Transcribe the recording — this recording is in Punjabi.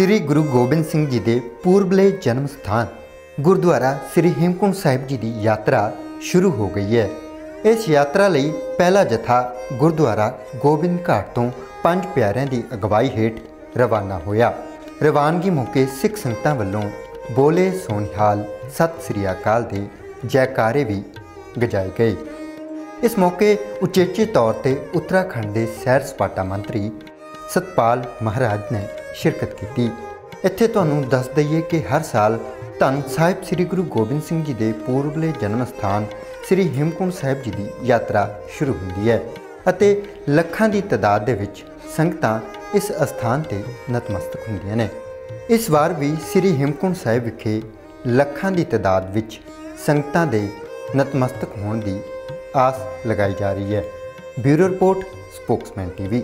ਸ੍ਰੀ ਗੁਰੂ ਗੋਬਿੰਦ ਸਿੰਘ ਜੀ ਦੇ ਪੂਰਬਲੇ ਜਨਮ ਸਥਾਨ, ਗੁਰਦੁਆਰਾ ਸ੍ਰੀ ਹੇਮਕੁੰਟ ਸਾਹਿਬ ਜੀ ਦੀ ਯਾਤਰਾ ਸ਼ੁਰੂ ਹੋ ਗਈ ਹੈ। ਇਸ ਯਾਤਰਾ ਲਈ ਪਹਿਲਾ ਜਥਾ ਗੁਰਦੁਆਰਾ ਗੋਬਿੰਦ ਘਾਟ ਤੋਂ ਪੰਜ ਪਿਆਰਿਆਂ ਦੀ ਅਗਵਾਈ ਹੇਠ ਰਵਾਨਾ ਹੋਇਆ। ਰਵਾਨਗੀ ਮੌਕੇ ਸਿੱਖ ਸੰਗਤਾਂ ਵੱਲੋਂ ਬੋਲੇ ਸੋਨਿਹਾਲ ਸਤਿ ਸ੍ਰੀ ਅਕਾਲ ਦੇ ਜੈਕਾਰੇ ਵੀ ਗਜਾਏ ਗਏ। ਇਸ ਮੌਕੇ ਉਚੇਚੇ ਤੌਰ ਤੇ ਉੱਤਰਾਖੰਡ ਦੇ ਸੈਰ ਸਪਾਟਾ ਮੰਤਰੀ ਸਤਪਾਲ ਮਹਾਰਾਜ ਨੇ ਸ਼ਿਰਕਤ ਕੀਤੀ। ਇੱਥੇ ਤੁਹਾਨੂੰ ਦੱਸ ਦਈਏ ਕਿ ਹਰ ਸਾਲ ਧੰਨ ਸਾਹਿਬ ਸ੍ਰੀ ਗੁਰੂ ਗੋਬਿੰਦ ਸਿੰਘ ਜੀ ਦੇ ਪੂਰਬਲੇ ਜਨਮ ਸਥਾਨ ਸ੍ਰੀ ਹਿਮਕੁੰਟ ਸਾਹਿਬ ਜੀ ਦੀ ਯਾਤਰਾ ਸ਼ੁਰੂ ਹੁੰਦੀ ਹੈ ਅਤੇ ਲੱਖਾਂ ਦੀ ਤਾਦਾਦ ਦੇ ਵਿੱਚ ਸੰਗਤਾਂ ਇਸ ਅਸਥਾਨ ਤੇ ਨਤਮਸਤਕ ਹੁੰਦੀਆਂ ਨੇ। ਇਸ ਵਾਰ ਵੀ ਸ੍ਰੀ ਹਿਮਕੁੰਟ ਸਾਹਿਬ ਵਿਖੇ ਲੱਖਾਂ ਦੀ ਤਾਦਾਦ ਵਿੱਚ ਸੰਗਤਾਂ ਦੇ ਨਤਮਸਤਕ ਹੋਣ ਦੀ ਆਸ ਲਗਾਈ ਜਾ ਰਹੀ ਹੈ। Bureau report, Spokesman TV.